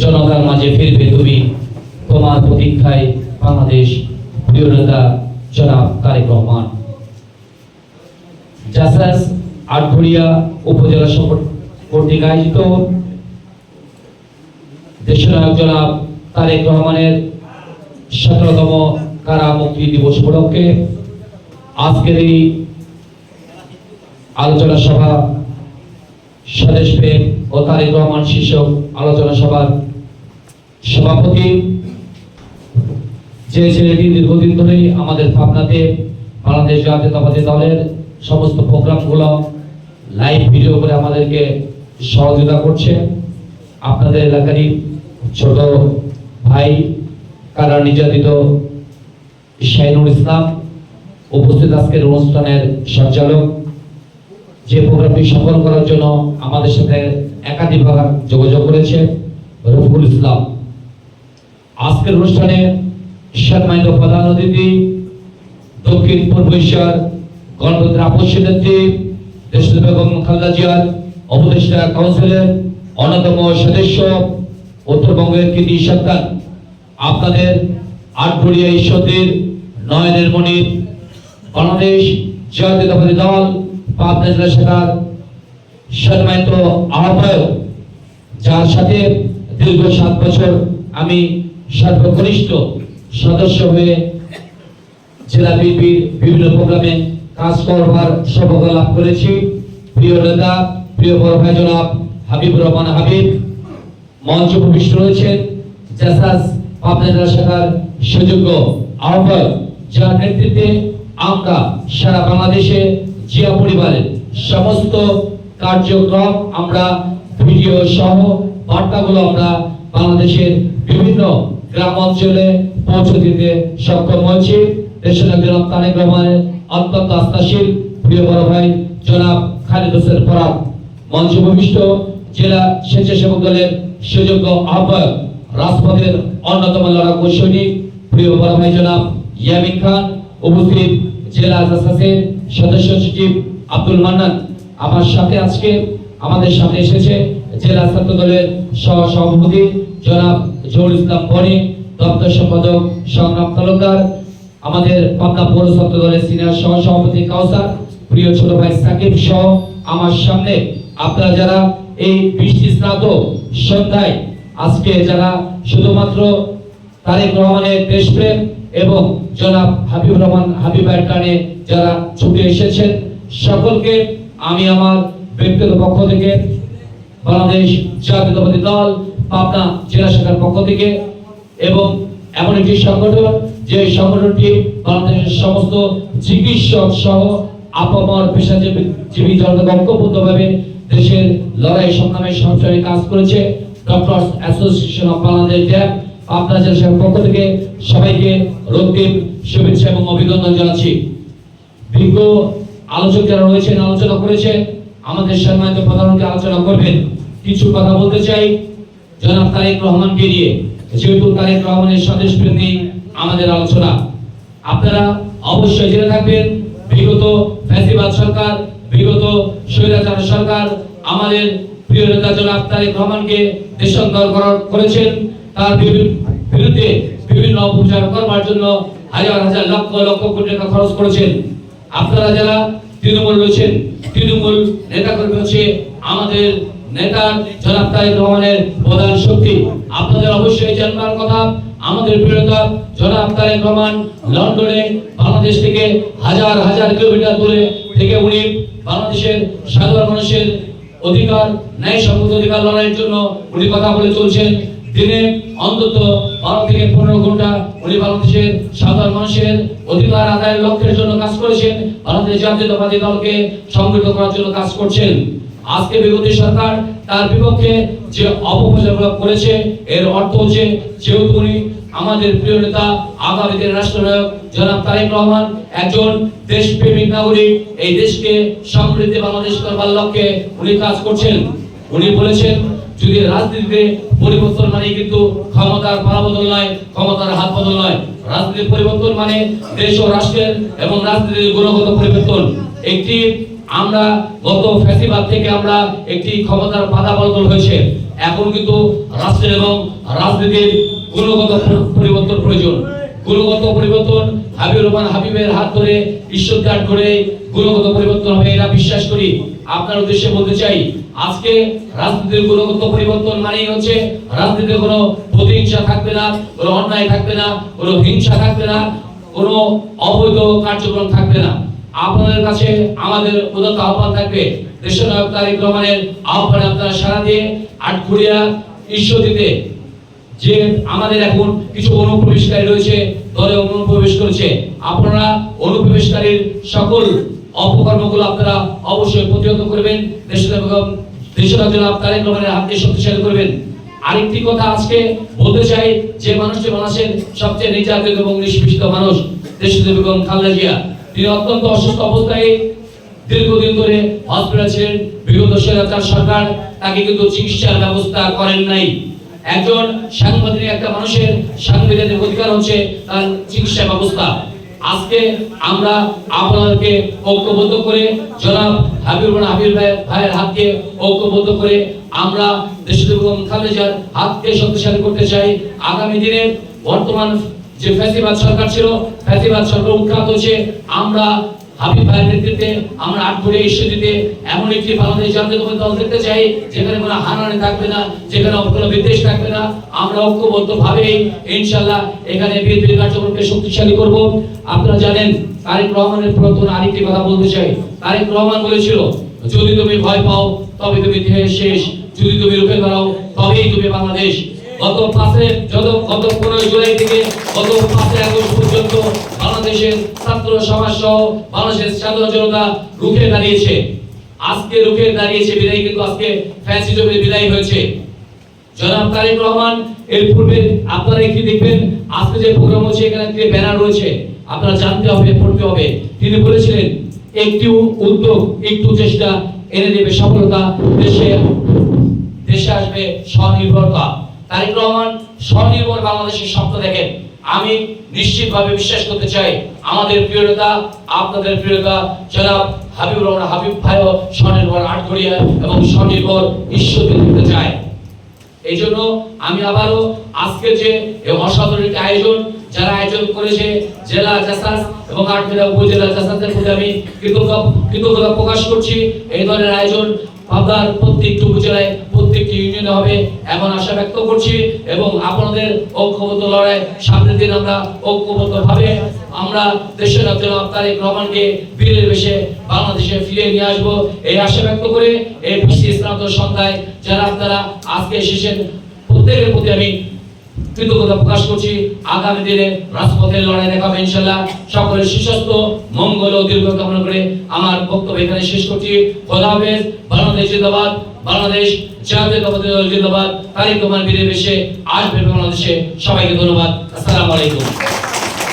জনতার মাঝে ফিরবে তুমি। তোমার প্রতীক্ষায় বাংলাদেশ, প্রিয় নেতা জনাব তারেক রহমান। জাসাস আটঘরিয়া উপজেলা কর্তৃক আয়োজিত দেশনায়ক জনাব তারেক রহমানের সতেরোতম কারা মুক্তি দিবস উপলক্ষে আজকের এই আলোচনা সভা স্বদেশ প্রেম ও তারেক রহমান শীর্ষক আলোচনা সভার সভাপতি, যে ছেলেটি দীর্ঘদিন ধরেই আমাদের ভাবনাতে বাংলাদেশ জাতীয়তাবাদী দলের সমস্ত প্রোগ্রামগুলো লাইভ ভিডিও করে আমাদেরকে সহযোগিতা করছে। আপনাদের এলাকারই ছোট ভাই, কারা নির্যাতিত শাহিনুর ইসলাম, উপস্থিত আজকের অনুষ্ঠানের সঞ্চালক। যে প্রোগ্রামটি সফল করার জন্য আমাদের সাথে একাধিকবার যোগাযোগ করেছে রফুল ইসলাম। আজকের অনুষ্ঠানে সম্মানিত প্রধান অতিথি, দক্ষিণ পূর্ব এশিয়ার গণতন্ত্র আপসী নেত্রী দেশীয় বেগম খালেদা জিয়ার উপদেষ্টা কাউন্সিলের অন্যতম সদস্য, উত্তরবঙ্গের কৃতি সন্তান, আপনাদের আটঘরিয়া ঈশ্বরদের নয়নের মণির বাংলাদেশ জাতীয়তাবাদী দল, পাবনা জেলা শাখার সম্মানিত আহ্বায়ক, যার সাথে দীর্ঘ সাত বছর আমি সর্বকনিষ্ঠ সদস্য হয়ে জেলা বিএনপির বিভিন্ন প্রোগ্রামে কাজ করবার সৌভাগ্য লাভ করেছি। প্রিয় নেতা, প্রিয় বড় ভাই জনাব হাবিবুর রহমান হাবিব, মঞ্চ উপবিষ্ট রয়েছেন জাসাস পাবনা শাখার সুযোগ্য আহ্বায়ক, যার নেতৃত্বে আমরা সারা বাংলাদেশে জিয়া পরিবারের সমস্ত কার্যক্রম আমরা, ভিডিও সহ বার্তাগুলো আমরা বাংলাদেশের বিভিন্ন গ্রাম অঞ্চলে পৌঁছে দিতে সক্ষম হয়েছি। দেশের জনাব তারেক রহমানের অত্যন্ত আস্থাশীল। প্রিয় বড় ভাই, জনাব খালিদ হোসেন ফরাদ মঞ্চ ভূমিষ্ঠ জেলা স্বেচ্ছাসেবক দলের সুযোগ্য আহ্বায়ক, রাজপথের অন্যতম লড়াকু সৈনিক। প্রিয় বড় ভাই, জনাব ইয়ামিন খান, উপস্থিত জেলা জাসাসের সদস্য সচিব আব্দুল মান্নান, আমার সাথে আজকে আমাদের সামনে এসেছে জেলা ছাত্র দলের সহ সভাপতি জনাব জহুর ইসলাম বনি দপ্তর সম্পাদক সংগ্রাম তালুকদার, আমাদের পাবনা পৌর ছাত্র দলের সিনিয়র সহ সভাপতি কাউসার, প্রিয় ছোট ভাই সাকিব সহ আমার সামনে আপনারা যারা এই বৃষ্টি স্নাত সন্ধ্যায় আজকে যারা শুধুমাত্র তারেক রহমানের দেশপ্রেম এবং জনাব হাবিব রহমান হাবিবের টানে যারা ছুটে এসেছেন, সকলকে আমি আমার ব্যক্তিগত পক্ষ থেকে বাংলাদেশ জাতীয়তাবাদী দল পাবনা জেলা শাখার পক্ষ থেকে এবং এমন একটি সংগঠন, যে সংগঠনটি বাংলাদেশের সমস্ত চিকিৎসক সহ আপামর পেশাজীবী জীবী জনতা ঐক্যবদ্ধভাবে দেশের লড়াই সংগ্রামে সঞ্চয়ে কাজ করেছে। Doctors association of Bangladesh DAB Pabna জেলা শাখার পক্ষ থেকে সবাইকে রক্তিম শুভেচ্ছা এবং অভিনন্দন জানাচ্ছি। বিজ্ঞ আলোচক যারা রয়েছেন, আলোচনা করেছেন, আমাদের সম্মানিত প্রধানমন্ত্রী আলোচনা করবেন। কিছু কথা বলতে চাই। জনাব তারেক রহমানকে নিয়ে যেহেতু তারেক রহমানের স্বদেশ নিয়ে আমাদের আলোচনা। আপনারা অবশ্যই জেনে থাকবেন, বিগত ফ্যাসিবাদ সরকার, বিগত স্বৈরাচার সরকার আমাদের প্রিয় নেতা জনাব তারেক রহমানকে দেশান্তর করেছেন। তার বিরু- বিরুদ্ধে বিভিন্ন অপপ্রচার করবার জন্য হাজার হাজার লক্ষ লক্ষ কোটি টাকা খরচ করেছেন। আপনারা যারা তৃণমূল রয়েছেন, তৃণমূল নেতা কর্মী হচ্ছে আমাদের নেতা জনাব রহমানের প্রধান শক্তি। আপনাদের অবশ্যই জানবার কথা। আমাদের প্রিয়তা জনাব রহমান লন্ডনে বাংলাদেশ থেকে হাজার হাজার কিলোমিটার দূরে থেকে উনি বাংলাদেশের সাধারণ মানুষের অধিকার, ন্যায় সম্মত অধিকার লড়াইয়ের জন্য উনি কথা বলে চলছেন। দিনে অন্তত বারো থেকে পনেরো ঘণ্টা উনি বাংলাদেশের সাধারণ মানুষের অধিকার আদায়ের লক্ষ্যের জন্য কাজ করেছেন। বাংলাদেশ জাতীয়তাবাদী দলকে সংগঠিত করার জন্য কাজ করছেন। আজকে বিগত সরকার তার বিপক্ষে যে অপপ্রচার করেছে, এর অর্থ হচ্ছে যেহেতু আমাদের প্রিয় নেতা আগামী দিনের রাষ্ট্রনায়ক জনাব তারেক রহমান একজন দেশপ্রেমিক নাগরিক, এই দেশকে সমৃদ্ধি বাংলাদেশ করবার লক্ষ্যে উনি কাজ করছেন। উনি বলেছেন, যদি রাজনীতিতে পরিবর্তন মানে কিন্তু ক্ষমতার পালাবদল নয়, ক্ষমতার হাত বদল নয়। রাজনীতির পরিবর্তন মানে দেশ ও রাষ্ট্রের এবং রাজনীতির গুণগত পরিবর্তন। একটি আমরা গত ফ্যাসিবাদ থেকে আমরা একটি ক্ষমতার বাধা বদল হয়েছে। এখন কিন্তু রাষ্ট্রের এবং রাজনীতির গুণগত পরিবর্তন প্রয়োজন। গুণগত পরিবর্তন হাবিবুর রহমান হাবিবের হাত ধরে ঈশ্বর ত্যাগ করে গুণগত পরিবর্তন হবে, এটা বিশ্বাস করি। আপনার উদ্দেশ্যে বলতে চাই, আজকে রাজনীতির গুণগত পরিবর্তন মানেই হচ্ছে রাজনীতিতে কোনো প্রতিহিংসা থাকবে না, কোনো অন্যায় থাকবে না, কোনো হিংসা থাকবে না, কোনো অবৈধ কার্যক্রম থাকবে না। আপনাদের কাছে আমাদের উদাত্ত আহ্বান থাকবে। দেশের নায়ক তারেক রহমানের আহ্বানে আপনারা সারা দিয়ে আটঘরিয়া ঈশ্বরদীতে যে আমাদের এখন কিছু অনুপ্রবেশকারী রয়েছে, দলে অনুপ্রবেশ করেছে, আপনারা অনুপ্রবেশকারীর সকল অপকর্মগুলো আপনারা অবশ্যই প্রতিহত করবেন। দেশের দেশের জনাব তারেক রহমানের হাতকে শক্তিশালী করবেন। আরেকটি কথা আজকে বলতে চাই, যে মানুষটি মানুষের সবচেয়ে নির্যাতিত এবং নিষ্পেষিত মানুষ দেশের বেগম খালেদা জিয়া। তিনি অত্যন্ত অসুস্থ অবস্থায় দীর্ঘদিন ধরে হসপিটাল ছিলেন। বিগত সরকার তাকে কিন্তু চিকিৎসার ব্যবস্থা করেন নাই। একজন সাংবাদিক, একটা মানুষের সাংবিধানিক অধিকার হচ্ছে তার চিকিৎসা ব্যবস্থা। আজকে আমরা আপনাদেরকে ঐক্যবদ্ধ করে, জনাব রহমান হাবিব ভাই- ভাইয়ের হাতকে ঐক্যবদ্ধ করে আমরা দেশের খালেদার হাতকে শক্তিশালী করতে চাই। আগামী দিনে বর্তমান যে ফ্যাসিবাদ সরকার ছিল, ফ্যাসিবাদ সরকার উৎখাত হচ্ছে আমরা হাবিব ভাইয়ের নেতৃত্বে, আমরা আটঘরে ইস্যু দিতে এমন একটি বাংলাদেশ জাতীয়তাবাদী দল দেখতে চাই, যেখানে কোনো হানাহানি থাকবে না, যেখানে কোনো বিদ্বেষ থাকবে না। আমরা ঐক্যবদ্ধ ভাবেই ইনশাল্লাহ এখানে বিএনপি কার্যক্রমকে শক্তিশালী করব। আপনারা জানেন, তারেক রহমানের প্রথম আরেকটি কথা বলতে চাই। তারেক রহমান বলেছিল, যদি তুমি ভয় পাও তবে তুমি দেহের শেষ। যদি তুমি রুখে দাঁড়াও, তবেই তুমি বাংলাদেশ। গত পাঁচে যত গত পনেরোই জুলাই থেকে গত পাঁচই আগস্ট পর্যন্ত বাংলাদেশের ছাত্র সমাজ সহ বাংলাদেশের সাধারণ জনতা রুখে দাঁড়িয়েছে। আজকে রুখে দাঁড়িয়েছে বিদায়, কিন্তু আজকে ফ্যাসিজমের বিদায় হয়েছে। জনাব তারেক রহমান, এর পূর্বে আপনারা কি দেখবেন, আজকে যে প্রোগ্রাম হচ্ছে, এখানে একটি ব্যানার রয়েছে। আপনারা জানতে হবে, পড়তে হবে। তিনি বলেছিলেন, একটি উদ্যোগ, একটু চেষ্টা এনে দেবে সফলতা, দেশে দেশে আসবে স্বনির্ভরতা। তারেক রহমান স্বনির্ভর বাংলাদেশের স্বপ্ন দেখেন। আমি নিশ্চিতভাবে বিশ্বাস করতে চাই, আমাদের প্রিয়তা আপনাদের প্রিয়তা জনাব হাবিবুর রহমান, হাবিব ভাইও স্বনির্ভর আটঘরিয়া এবং স্বনির্ভর ঈশ্বরকে দেখতে চায়। এই জন্য আমি আবারও আজকে যে অসাধারণ আয়োজন, যারা আয়োজন করেছে জেলা জাসাস এবং আটবেলা উপজেলা জাসাসের প্রতি আমি কৃতজ্ঞ কৃতজ্ঞতা প্রকাশ করছি। এই ধরনের আয়োজন পাবনার প্রত্যেকটি উপজেলায় প্রত্যেকটি ইউনিয়নে হবে এমন আশা ব্যক্ত করছি এবং আপনাদের ঐক্যবদ্ধ লড়াই সামনের দিন আমরা ঐক্যবদ্ধ ভাবে আমরা দেশের জনাব তারেক রহমানকে বীরের বেশে বাংলাদেশে ফিরিয়ে নিয়ে আসব। এই আশা ব্যক্ত করে এই বিশ্ব স্নাতক সন্ধ্যায় যারা আপনারা আজকে এসেছেন, প্রত্যেকের প্রতি আমি কৃতজ্ঞতা প্রকাশ করছি। আগামী দিনে রাজপথের লড়াই দেখাবে ইনশাল্লাহ। সকলের সুস্বাস্থ্য, মঙ্গল ও দীর্ঘ কামনা করে আমার বক্তব্য এখানে শেষ করছি। খোদা হাফেজ, বাংলাদেশ জিন্দাবাদ, বাংলাদেশ জাতীয় জিন্দাবাদ। তারিখ তোমার বীরের আসবে বাংলাদেশে। সবাইকে ধন্যবাদ। আসসালামু আলাইকুম।